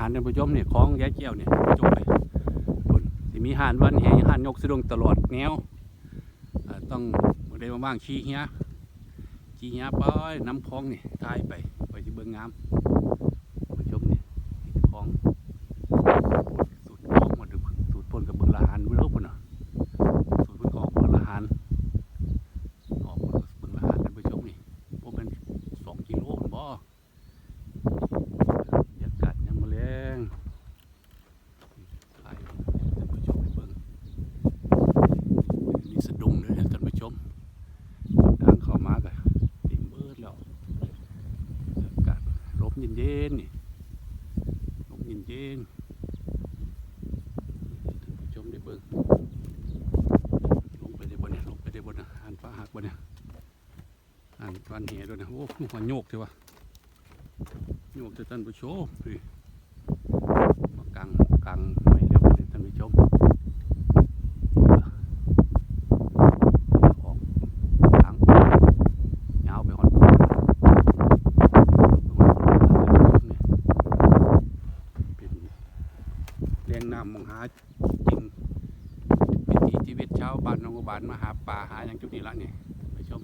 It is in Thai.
หารท่านผู้ชมเนี่ยของแย่เจียวเนี่ยจบไปคุณสิมีหานวันแหหานยกสะดวงตลอดแนวต้องบ่ได้มาว่างขี้เหี้ยขี้เหี้ยไปน้ำพองนี่ทายไปไปที่เบื้องงามท่านผู้ชมนี่ของสูตรของมาดูสูตรพ่นกับเบิ่งละหานเบิ่งแล้วพุ่นน่ะสูตรเพิ่นก็ออกเบิ่งละหานออกเบิ่งละหานท่านผู้ชมนี่บ่แม่นสองกิโลพุ่นบ่ บรรยากาศยังมาแรงถ่ายให้ท่านผู้ชมได้เบิ่งมีสะดุ้งด้วยนะท่านผู้ชมทางเข้ามาก็เต็มเบิดแล้วบรรยากา ศลมเย็นๆนี่ลมเย็นๆท่านผู้ชมได้เบิ่งลงไปได้บนเนี่ยลงไปได้บ่เนี่ยหันฟ้าหักบนเนี่ยอ่านฟันเหด้วยนะโอ้หัวโยกเถอะวะโยมท่านผู้ชมพี่มากางกางไม่เร็วเลยท่านผู้ชมออกทางยาวไปหอดเป็นเลี้ย งน้ำมองหากินวิถีชีวิตชาวบ้านนองบานมาหาป่าหาอย่างจุดนี้ละนี่ยไปชม